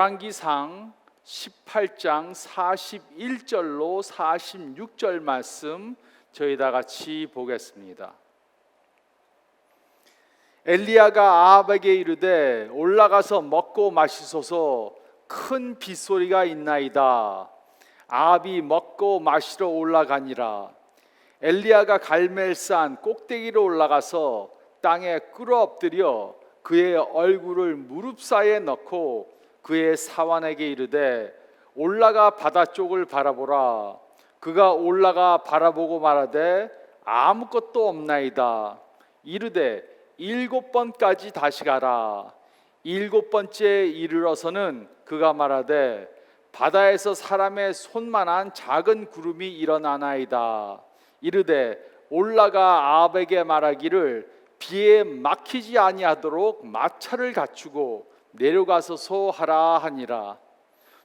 열왕기상 18장 41절로 46절 말씀 저희 다 같이 보겠습니다. 엘리야가 아합에게 이르되 올라가서 먹고 마시소서 큰 빗소리가 있나이다. 아합이 먹고 마시러 올라가니라. 엘리야가 갈멜산 꼭대기로 올라가서 땅에 끌어 엎드려 그의 얼굴을 무릎 사이에 넣고 그의 사환에게 이르되 올라가 바다 쪽을 바라보라. 그가 올라가 바라보고 말하되 아무것도 없나이다. 이르되 일곱 번까지 다시 가라. 일곱 번째 이르러서는 그가 말하되 바다에서 사람의 손만한 작은 구름이 일어나나이다. 이르되 올라가 아합에게 말하기를 비에 막히지 아니하도록 마차를 갖추고 내려가서 소하라 하니라.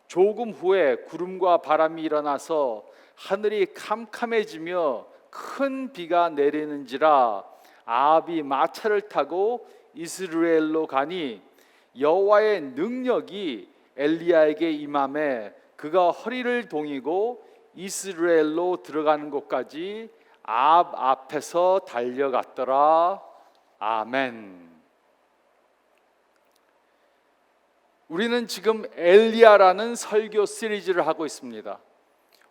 조금 후에 구름과 바람이 일어나서 하늘이 캄캄해지며 큰 비가 내리는지라 아합이 마차를 타고 이스라엘로 가니 여호와의 능력이 엘리야에게 임함에 그가 허리를 동이고 이스라엘로 들어가는 곳까지 아합 앞에서 달려갔더라. 아멘. 우리는 지금 엘리야라는 설교 시리즈를 하고 있습니다.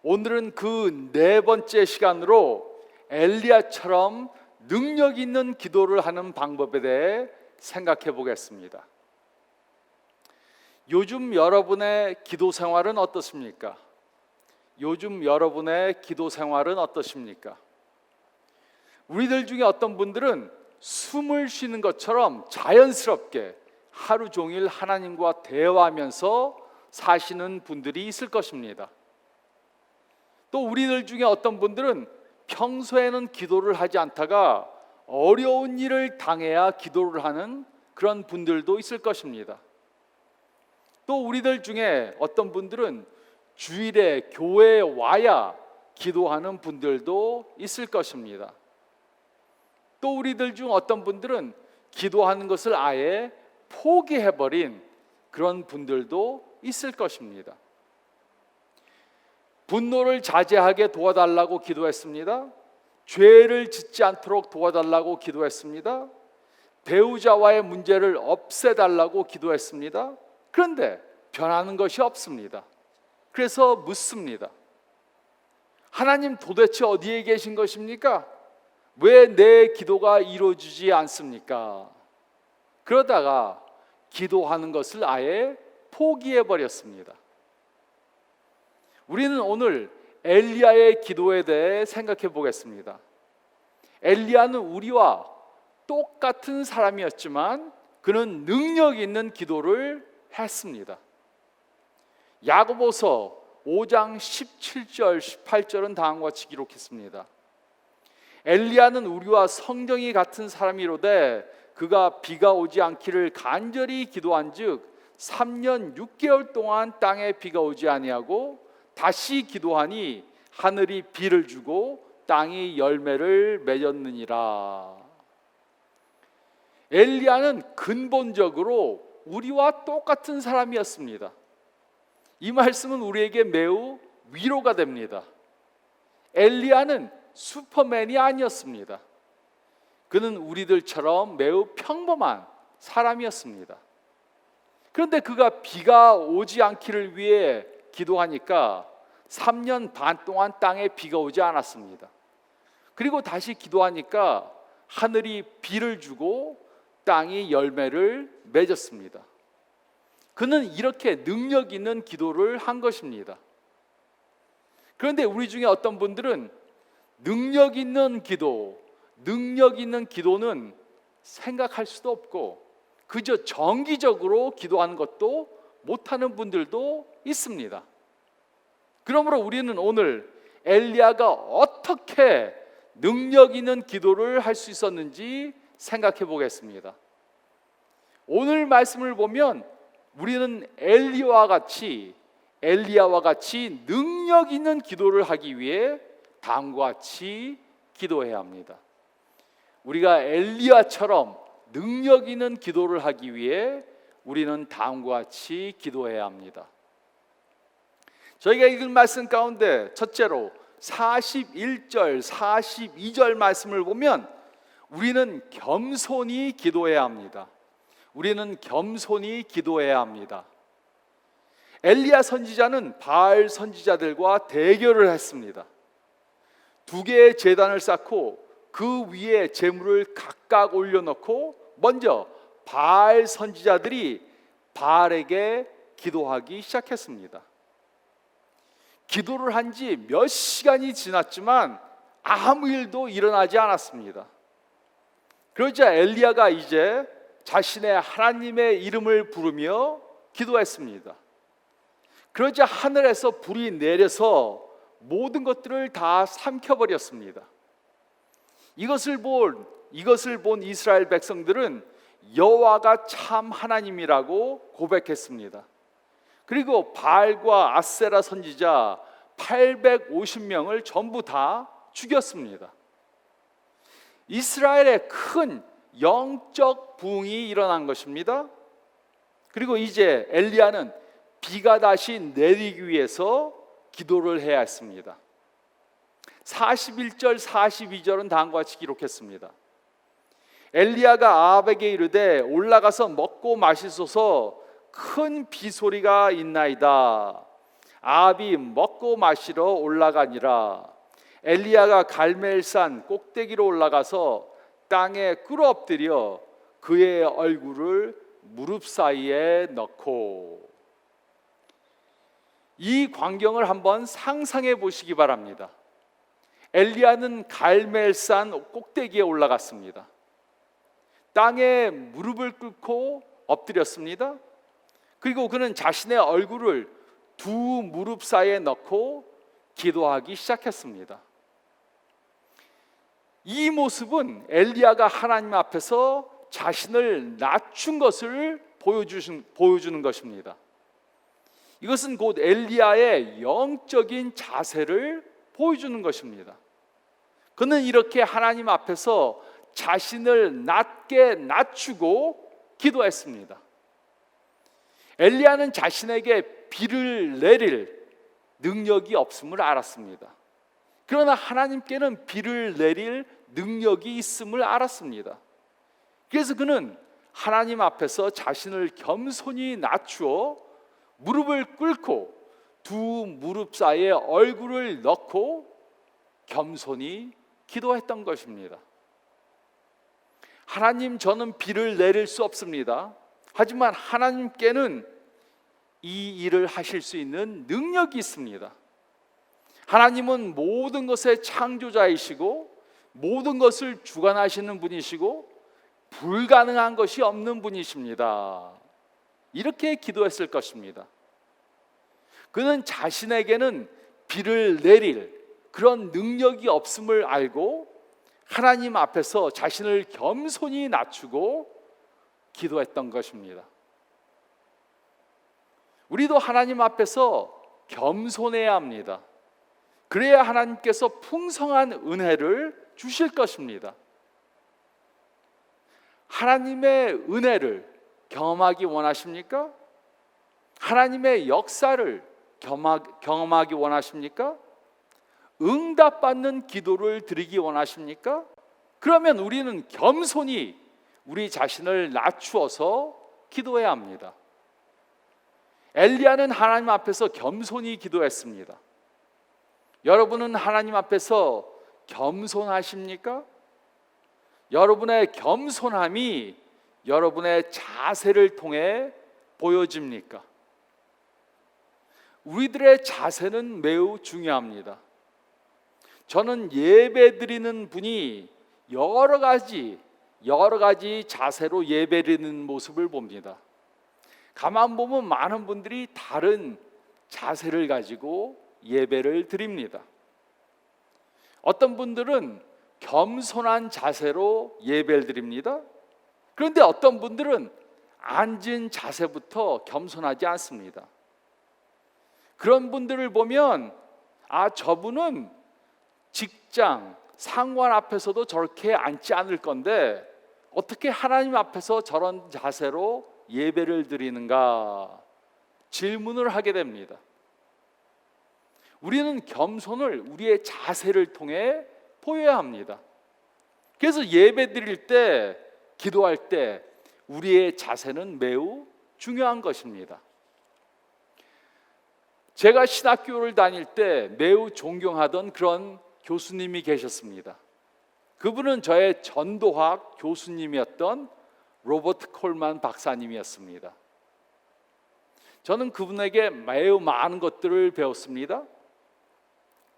오늘은 그 네 번째 시간으로 엘리야처럼 능력 있는 기도를 하는 방법에 대해 생각해 보겠습니다. 요즘 여러분의 기도 생활은 어떻습니까? 요즘 여러분의 기도 생활은 어떠십니까? 우리들 중에 어떤 분들은 숨을 쉬는 것처럼 자연스럽게 하루 종일 하나님과 대화하면서 사시는 분들이 있을 것입니다. 또 우리들 중에 어떤 분들은 평소에는 기도를 하지 않다가 어려운 일을 당해야 기도를 하는 그런 분들도 있을 것입니다. 또 우리들 중에 어떤 분들은 주일에 교회에 와야 기도하는 분들도 있을 것입니다. 또 우리들 중 어떤 분들은 기도하는 것을 아예 포기해버린 그런 분들도 있을 것입니다. 분노를 자제하게 도와달라고 기도했습니다. 죄를 짓지 않도록 도와달라고 기도했습니다. 배우자와의 문제를 없애달라고 기도했습니다. 그런데 변하는 것이 없습니다. 그래서 묻습니다. 하나님 도대체 어디에 계신 것입니까? 왜 내 기도가 이루어지지 않습니까? 그러다가 기도하는 것을 아예 포기해 버렸습니다. 우리는 오늘 엘리야의 기도에 대해 생각해 보겠습니다. 엘리야는 우리와 똑같은 사람이었지만 그는 능력 있는 기도를 했습니다. 야고보서 5장 17절 18절은 다음과 같이 기록했습니다. 엘리야는 우리와 성경이 같은 사람이로되 그가 비가 오지 않기를 간절히 기도한즉 3년 6개월 동안 땅에 비가 오지 아니하고 다시 기도하니 하늘이 비를 주고 땅이 열매를 맺었느니라. 엘리야는 근본적으로 우리와 똑같은 사람이었습니다. 이 말씀은 우리에게 매우 위로가 됩니다. 엘리야는 슈퍼맨이 아니었습니다. 그는 우리들처럼 매우 평범한 사람이었습니다. 그런데 그가 비가 오지 않기를 위해 기도하니까 3년 반 동안 땅에 비가 오지 않았습니다. 그리고 다시 기도하니까 하늘이 비를 주고 땅이 열매를 맺었습니다. 그는 이렇게 능력 있는 기도를 한 것입니다. 그런데 우리 중에 어떤 분들은 능력 있는 기도, 능력 있는 기도는 생각할 수도 없고 그저 정기적으로 기도하는 것도 못하는 분들도 있습니다. 그러므로 우리는 오늘 엘리야가 어떻게 능력 있는 기도를 할 수 있었는지 생각해 보겠습니다. 오늘 말씀을 보면 우리는 엘리와 같이 엘리야와 같이 능력 있는 기도를 하기 위해 다음과 같이 기도해야 합니다. 우리가 엘리야처럼 능력 있는 기도를 하기 위해 우리는 다음과 같이 기도해야 합니다. 저희가 읽은 말씀 가운데 첫째로 41절, 42절 말씀을 보면 우리는 겸손히 기도해야 합니다. 우리는 겸손히 기도해야 합니다. 엘리야 선지자는 바알 선지자들과 대결을 했습니다. 두 개의 제단을 쌓고 그 위에 재물을 각각 올려놓고 먼저 바알 선지자들이 바알에게 기도하기 시작했습니다. 기도를 한 지 몇 시간이 지났지만 아무 일도 일어나지 않았습니다. 그러자 엘리야가 이제 자신의 하나님의 이름을 부르며 기도했습니다. 그러자 하늘에서 불이 내려서 모든 것들을 다 삼켜버렸습니다. 이것을 본 이것을 본 이스라엘 백성들은 여호와가 참 하나님이라고 고백했습니다. 그리고 바알과 아세라 선지자 850명을 전부 다 죽였습니다. 이스라엘에 큰 영적 부흥이 일어난 것입니다. 그리고 이제 엘리야는 비가 다시 내리기 위해서 기도를 해야 했습니다. 41절 42절은 다음과 같이 기록했습니다. 엘리야가 아합에게 이르되 올라가서 먹고 마시소서 큰 비소리가 있나이다. 아합이 먹고 마시러 올라가니라. 엘리야가 갈멜산 꼭대기로 올라가서 땅에 꿇어 엎드려 그의 얼굴을 무릎 사이에 넣고 이 광경을 한번 상상해 보시기 바랍니다. 엘리야는 갈멜산 꼭대기에 올라갔습니다. 땅에 무릎을 꿇고 엎드렸습니다. 그리고 그는 자신의 얼굴을 두 무릎 사이에 넣고 기도하기 시작했습니다. 이 모습은 엘리야가 하나님 앞에서 자신을 낮춘 것을 보여주신, 보여주는 것입니다. 이것은 곧 엘리야의 영적인 자세를 보여주는 것입니다. 그는 이렇게 하나님 앞에서 자신을 낮게 낮추고 기도했습니다. 엘리야는 자신에게 비를 내릴 능력이 없음을 알았습니다. 그러나 하나님께는 비를 내릴 능력이 있음을 알았습니다. 그래서 그는 하나님 앞에서 자신을 겸손히 낮추어 무릎을 꿇고 두 무릎 사이에 얼굴을 넣고 겸손히 기도했던 것입니다. 하나님 저는 비를 내릴 수 없습니다. 하지만 하나님께는 이 일을 하실 수 있는 능력이 있습니다. 하나님은 모든 것의 창조자이시고 모든 것을 주관하시는 분이시고 불가능한 것이 없는 분이십니다. 이렇게 기도했을 것입니다. 그는 자신에게는 비를 내릴 그런 능력이 없음을 알고 하나님 앞에서 자신을 겸손히 낮추고 기도했던 것입니다. 우리도 하나님 앞에서 겸손해야 합니다. 그래야 하나님께서 풍성한 은혜를 주실 것입니다. 하나님의 은혜를 경험하기 원하십니까? 하나님의 역사를 경험하기 원하십니까? 응답받는 기도를 드리기 원하십니까? 그러면 우리는 겸손히 우리 자신을 낮추어서 기도해야 합니다. 엘리야는 하나님 앞에서 겸손히 기도했습니다. 여러분은 하나님 앞에서 겸손하십니까? 여러분의 겸손함이 여러분의 자세를 통해 보여집니까? 우리들의 자세는 매우 중요합니다. 저는 예배 드리는 분이 여러 가지 여러 가지 자세로 예배 드리는 모습을 봅니다. 가만 보면 많은 분들이 다른 자세를 가지고 예배를 드립니다. 어떤 분들은 겸손한 자세로 예배를 드립니다. 그런데 어떤 분들은 앉은 자세부터 겸손하지 않습니다. 그런 분들을 보면 아 저분은 직장 상관 앞에서도 저렇게 앉지 않을 건데 어떻게 하나님 앞에서 저런 자세로 예배를 드리는가 질문을 하게 됩니다. 우리는 겸손을 우리의 자세를 통해 보여야 합니다. 그래서 예배 드릴 때, 기도할 때 우리의 자세는 매우 중요한 것입니다. 제가 신학교를 다닐 때 매우 존경하던 그런 교수님이 계셨습니다. 그분은 저의 전도학 교수님이었던 로버트 콜만 박사님이었습니다. 저는 그분에게 매우 많은 것들을 배웠습니다.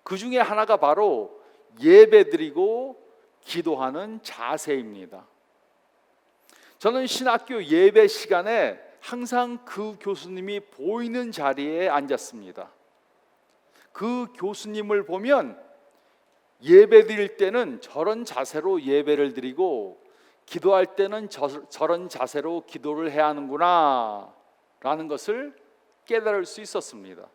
그 중에 하나가 바로 예배드리고 기도하는 자세입니다. 저는 신학교 예배 시간에 항상 그 교수님이 보이는 자리에 앉았습니다. 그 교수님을 보면 예배 드릴 때는 저런 자세로 예배를 드리고 기도할 때는 저, 저런 자세로 기도를 해야 하는구나 라는 것을 깨달을 수 있었습니다.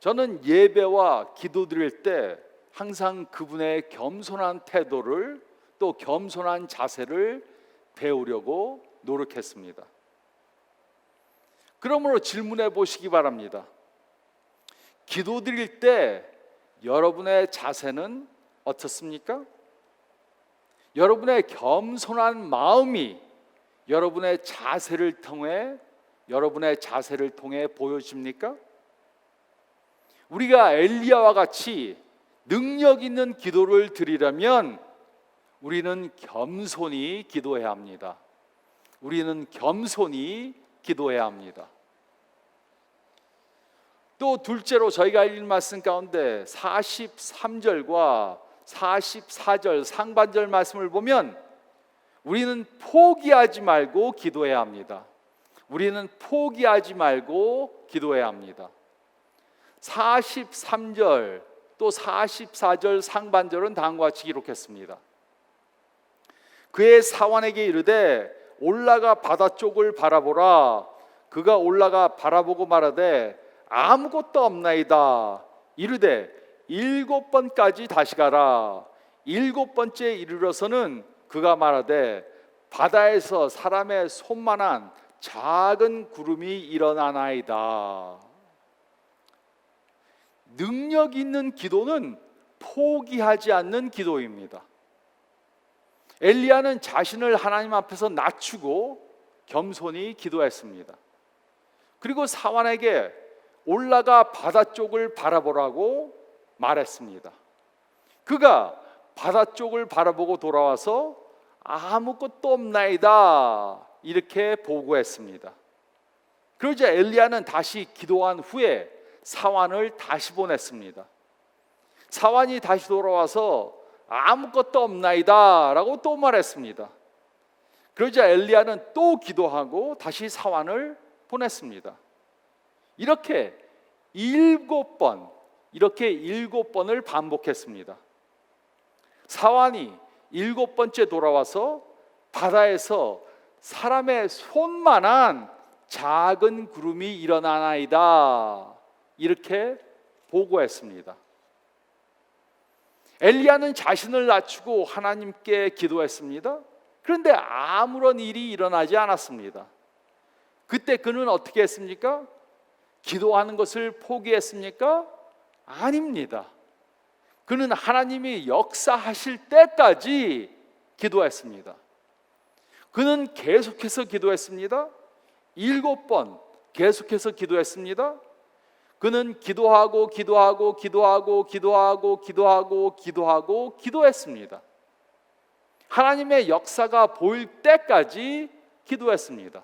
저는 예배와 기도 드릴 때 항상 그분의 겸손한 태도를 또 겸손한 자세를 배우려고 노력했습니다. 그러므로 질문해 보시기 바랍니다. 기도 드릴 때 여러분의 자세는 어떻습니까? 여러분의 겸손한 마음이 여러분의 자세를 통해 여러분의 자세를 통해 보여집니까? 우리가 엘리야와 같이 능력 있는 기도를 드리려면 우리는 겸손히 기도해야 합니다. 우리는 겸손히 기도해야 합니다. 또 둘째로 저희가 읽은 말씀 가운데 43절과 44절 상반절 말씀을 보면 우리는 포기하지 말고 기도해야 합니다. 우리는 포기하지 말고 기도해야 합니다. 43절 또 44절 상반절은 다음과 같이 기록했습니다. 그의 사환에게 이르되 올라가 바다 쪽을 바라보라 그가 올라가 바라보고 말하되 아무것도 없나이다. 이르되 일곱 번까지 다시 가라. 일곱 번째 이르러서는 그가 말하되 바다에서 사람의 손만한 작은 구름이 일어나나이다. 능력 있는 기도는 포기하지 않는 기도입니다. 엘리야는 자신을 하나님 앞에서 낮추고 겸손히 기도했습니다. 그리고 사환에게 올라가 바다 쪽을 바라보라고 말했습니다. 그가 바다 쪽을 바라보고 돌아와서 아무것도 없나이다 이렇게 보고했습니다. 그러자 엘리야는 다시 기도한 후에 사환을 다시 보냈습니다. 사환이 다시 돌아와서 아무것도 없나이다라고 또 말했습니다. 그러자 엘리야는 또 기도하고 다시 사환을 보냈습니다. 이렇게 일곱 번 이렇게 일곱 번을 반복했습니다. 사환이 일곱 번째 돌아와서 바다에서 사람의 손만한 작은 구름이 일어나나이다 이렇게 보고했습니다. 엘리야는 자신을 낮추고 하나님께 기도했습니다. 그런데 아무런 일이 일어나지 않았습니다. 그때 그는 어떻게 했습니까? 기도하는 것을 포기했습니까? 아닙니다. 그는 하나님이 역사하실 때까지 기도했습니다. 그는 계속해서 기도했습니다. 일곱 번 계속해서 기도했습니다. 그는 기도하고 기도하고 기도하고 기도하고 기도하고 기도하고 기도했습니다. 하나님의 역사가 보일 때까지 기도했습니다.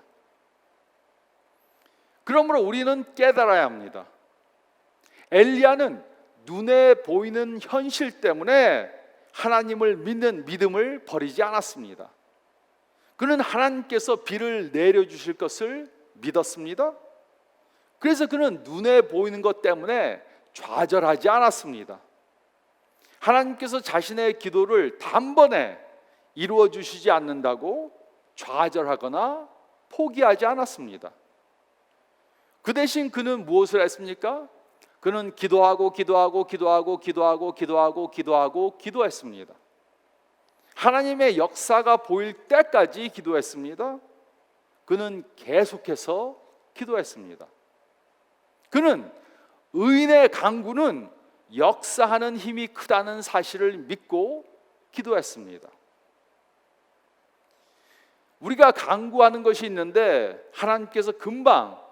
그러므로 우리는 깨달아야 합니다. 엘리야는 눈에 보이는 현실 때문에 하나님을 믿는 믿음을 버리지 않았습니다. 그는 하나님께서 비를 내려 주실 것을 믿었습니다. 그래서 그는 눈에 보이는 것 때문에 좌절하지 않았습니다. 하나님께서 자신의 기도를 단번에 이루어 주시지 않는다고 좌절하거나 포기하지 않았습니다. 그 대신 그는 무엇을 했습니까? 그는 기도하고 기도하고 기도하고 기도하고 기도하고 기도하고 그는 계속해서 기도했습니다. 그는 의인의 강구는 역사하는 힘이 크다는 사실을 믿고 기도했습니다. 우리가 강구하는 것이 있는데 하나님께서 금방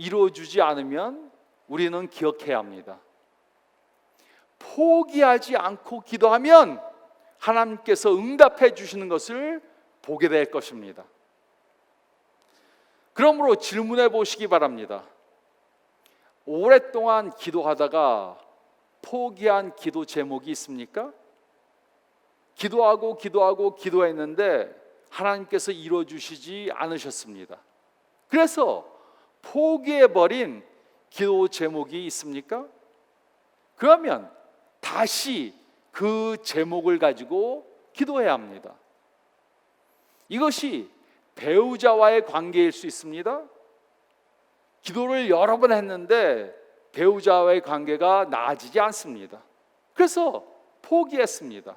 이루어주지 않으면 우리는 기억해야 합니다. 포기하지 않고 기도하면 하나님께서 응답해 주시는 것을 보게 될 것입니다. 그러므로 질문해 보시기 바랍니다. 오랫동안 기도하다가 포기한 기도 제목이 있습니까? 기도하고 기도하고 기도했는데 하나님께서 이루어 주시지 않으셨습니다. 그래서 포기해 버린 기도 제목이 있습니까? 그러면 다시 그 제목을 가지고 기도해야 합니다. 이것이 배우자와의 관계일 수 있습니다. 기도를 여러 번 했는데 배우자와의 관계가 나아지지 않습니다. 그래서 포기했습니다.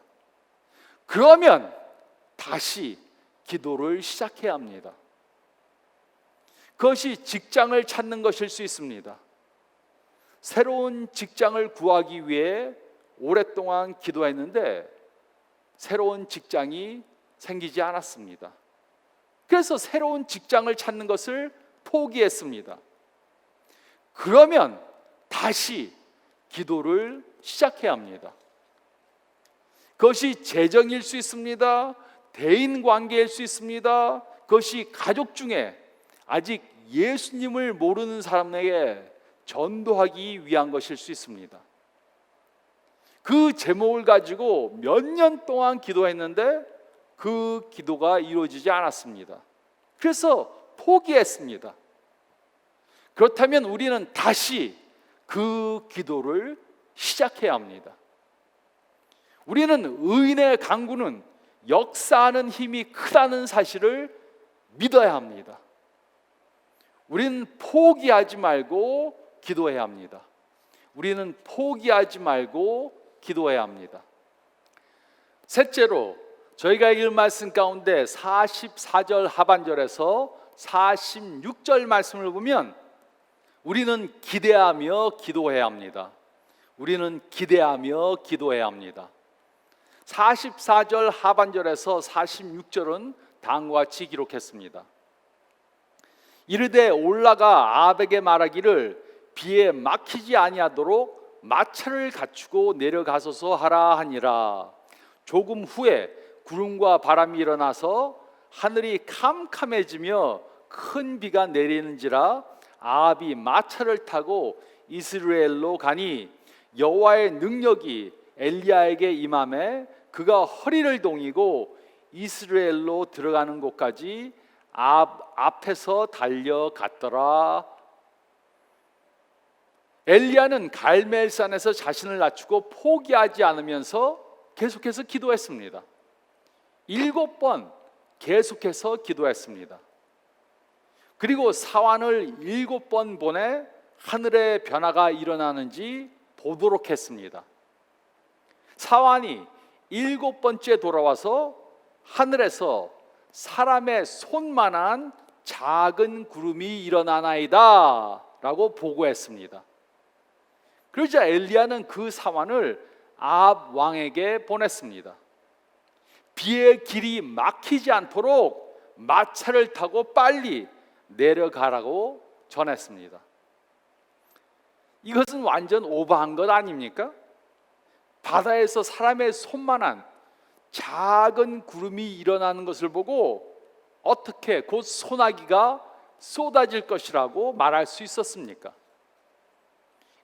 그러면 다시 기도를 시작해야 합니다. 그것이 직장을 찾는 것일 수 있습니다. 새로운 직장을 구하기 위해 오랫동안 기도했는데 새로운 직장이 생기지 않았습니다. 그래서 새로운 직장을 찾는 것을 포기했습니다. 그러면 다시 기도를 시작해야 합니다. 그것이 재정일 수 있습니다. 대인 관계일 수 있습니다. 그것이 가족 중에 아직 예수님을 모르는 사람에게 전도하기 위한 것일 수 있습니다. 그 제목을 가지고 몇 년 동안 기도했는데 그 기도가 이루어지지 않았습니다. 그래서 포기했습니다. 그렇다면 우리는 다시 그 기도를 시작해야 합니다. 우리는 의인의 강구는 역사하는 힘이 크다는 사실을 믿어야 합니다. 우리는 포기하지 말고 기도해야 합니다. 우리는 포기하지 말고 기도해야 합니다. 셋째로 저희가 읽을 말씀 가운데 44절 하반절에서 46절 말씀을 보면 우리는 기대하며 기도해야 합니다. 우리는 기대하며 기도해야 합니다. 44절 하반절에서 46절은 다음과 같이 기록했습니다. 이르되 올라가 아합에게 말하기를 비에 막히지 아니하도록 마차를 갖추고 내려가소서 하라 하니라. 조금 후에 구름과 바람이 일어나서 하늘이 캄캄해지며 큰 비가 내리는지라 아합이 마차를 타고 이스라엘로 가니 여호와의 능력이 엘리야에게 임함에 그가 허리를 동이고 이스라엘로 들어가는 곳까지 앞, 앞에서 달려갔더라. 엘리야는 갈멜산에서 자신을 낮추고 포기하지 않으면서 계속해서 기도했습니다. 일곱 번 계속해서 기도했습니다. 그리고 사환을 일곱 번 보내 하늘의 변화가 일어나는지 보도록 했습니다. 사환이 일곱 번째 돌아와서 하늘에서 사람의 손만한 작은 구름이 일어나나이다 라고 보고했습니다. 그러자 엘리야는 그 사환을 아합 왕에게 보냈습니다. 비의 길이 막히지 않도록 마차를 타고 빨리 내려가라고 전했습니다. 이것은 완전 오버한 것 아닙니까? 바다에서 사람의 손만한 작은 구름이 일어나는 것을 보고 어떻게 곧 소나기가 쏟아질 것이라고 말할 수 있었습니까?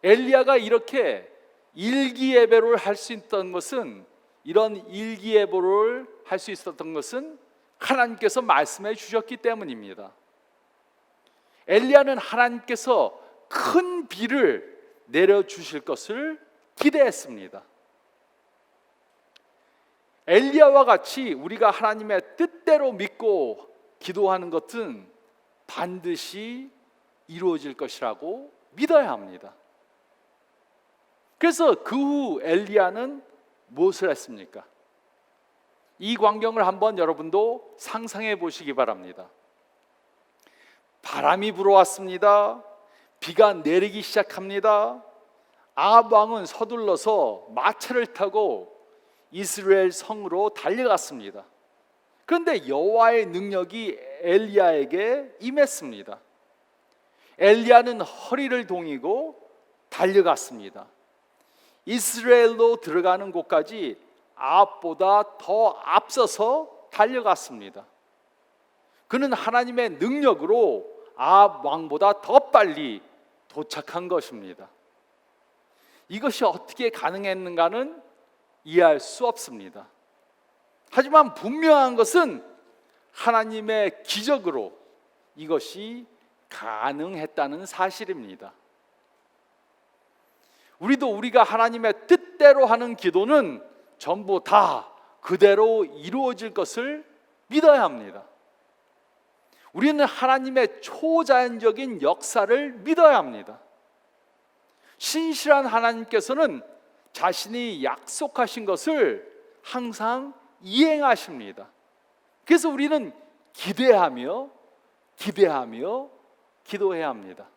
엘리야가 이렇게 일기예배를 할 수 있던 것은 이런 일기예보를 할 수 있었던 것은 하나님께서 말씀해 주셨기 때문입니다. 엘리야는 하나님께서 큰 비를 내려 주실 것을 기대했습니다. 엘리야와 같이 우리가 하나님의 뜻대로 믿고 기도하는 것은 반드시 이루어질 것이라고 믿어야 합니다. 그래서 그 후 엘리야는 무엇을 했습니까? 이 광경을 한번 여러분도 상상해 보시기 바랍니다. 바람이 불어왔습니다. 비가 내리기 시작합니다. 아합 왕은 서둘러서 마차를 타고 이스라엘 성으로 달려갔습니다. 그런데 여호와의 능력이 엘리야에게 임했습니다. 엘리야는 허리를 동이고 달려갔습니다. 이스라엘로 들어가는 곳까지 아합보다 더 앞서서 달려갔습니다. 그는 하나님의 능력으로 아합 왕보다 더 빨리 도착한 것입니다. 이것이 어떻게 가능했는가는 이해할 수 없습니다. 하지만 분명한 것은 하나님의 기적으로 이것이 가능했다는 사실입니다. 우리도 우리가 하나님의 뜻대로 하는 기도는 전부 다 그대로 이루어질 것을 믿어야 합니다. 우리는 하나님의 초자연적인 역사를 믿어야 합니다. 신실한 하나님께서는 자신이 약속하신 것을 항상 이행하십니다. 그래서 우리는 기대하며 기대하며 기도해야 합니다.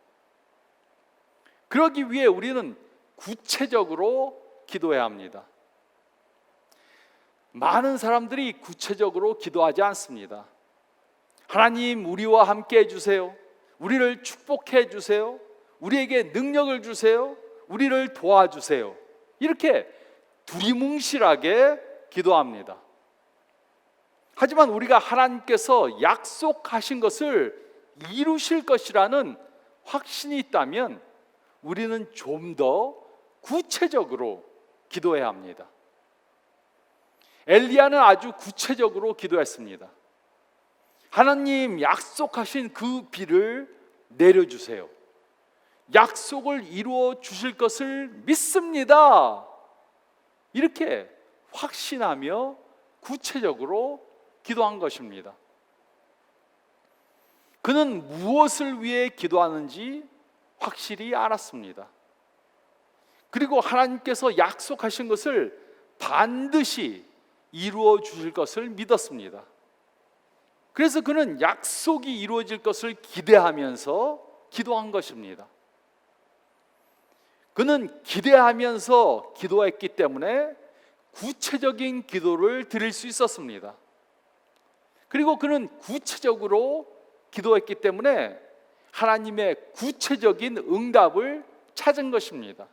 그러기 위해 우리는 구체적으로 기도해야 합니다. 많은 사람들이 구체적으로 기도하지 않습니다. 하나님 우리와 함께 해주세요. 우리를 축복해 주세요. 우리에게 능력을 주세요. 우리를 도와주세요. 이렇게 두리뭉실하게 기도합니다. 하지만 우리가 하나님께서 약속하신 것을 이루실 것이라는 확신이 있다면 우리는 좀 더 구체적으로 기도해야 합니다. 엘리야는 아주 구체적으로 기도했습니다. 하나님 약속하신 그 비를 내려주세요. 약속을 이루어 주실 것을 믿습니다. 이렇게 확신하며 구체적으로 기도한 것입니다. 그는 무엇을 위해 기도하는지 확실히 알았습니다. 그리고 하나님께서 약속하신 것을 반드시 이루어 주실 것을 믿었습니다. 그래서 그는 약속이 이루어질 것을 기대하면서 기도한 것입니다. 그는 기대하면서 기도했기 때문에 구체적인 기도를 드릴 수 있었습니다. 그리고 그는 구체적으로 기도했기 때문에 하나님의 구체적인 응답을 찾은 것입니다.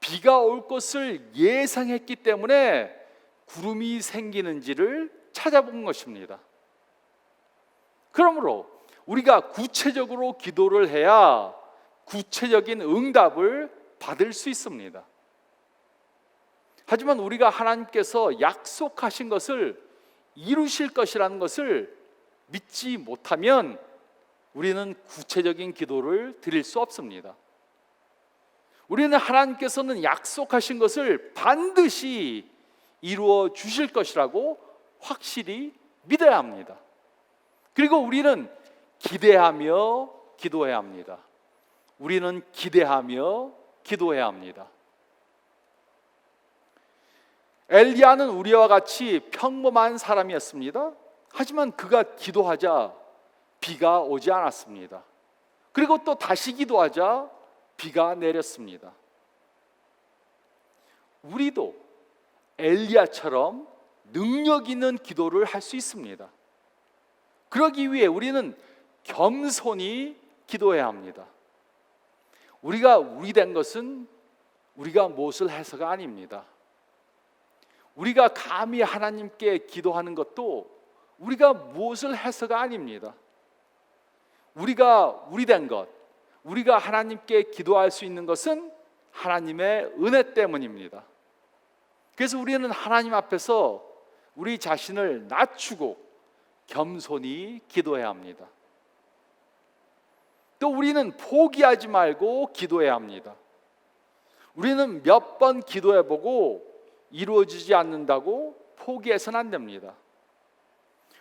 비가 올 것을 예상했기 때문에 구름이 생기는지를 찾아본 것입니다. 그러므로 우리가 구체적으로 기도를 해야 구체적인 응답을 받을 수 있습니다. 하지만 우리가 하나님께서 약속하신 것을 이루실 것이라는 것을 믿지 못하면 우리는 구체적인 기도를 드릴 수 없습니다. 우리는 하나님께서는 약속하신 것을 반드시 이루어 주실 것이라고 확실히 믿어야 합니다. 그리고 우리는 기대하며 기도해야 합니다. 우리는 기대하며 기도해야 합니다. 엘리야는 우리와 같이 평범한 사람이었습니다. 하지만 그가 기도하자 비가 오지 않았습니다. 그리고 또 다시 기도하자 비가 내렸습니다. 우리도 엘리야처럼 능력 있는 기도를 할 수 있습니다. 그러기 위해 우리는 겸손히 기도해야 합니다. 우리가 우리 된 것은 우리가 무엇을 해서가 아닙니다. 우리가 감히 하나님께 기도하는 것도 우리가 무엇을 해서가 아닙니다. 우리가 우리 된 것, 우리가 하나님께 기도할 수 있는 것은 하나님의 은혜 때문입니다. 그래서 우리는 하나님 앞에서 우리 자신을 낮추고 겸손히 기도해야 합니다. 또 우리는 포기하지 말고 기도해야 합니다. 우리는 몇 번 기도해 보고 이루어지지 않는다고 포기해서는 안 됩니다.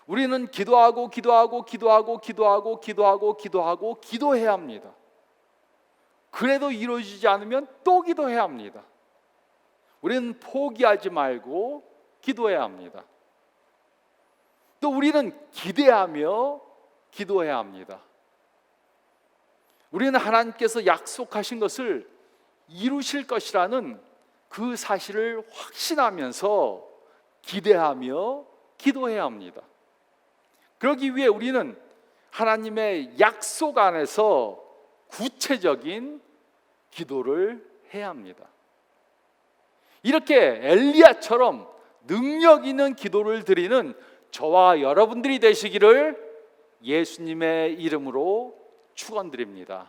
우리는 기도하고 기도하고 기도하고 기도하고 기도하고 기도하고 기도해야 합니다. 그래도 이루어지지 않으면 또 기도해야 합니다. 우리는 포기하지 말고 기도해야 합니다. 또 우리는 기대하며 기도해야 합니다. 우리는 하나님께서 약속하신 것을 이루실 것이라는 그 사실을 확신하면서 기대하며 기도해야 합니다. 그러기 위해 우리는 하나님의 약속 안에서 구체적인 기도를 해야 합니다. 이렇게 엘리야처럼 능력 있는 기도를 드리는 저와 여러분들이 되시기를 예수님의 이름으로 축원드립니다.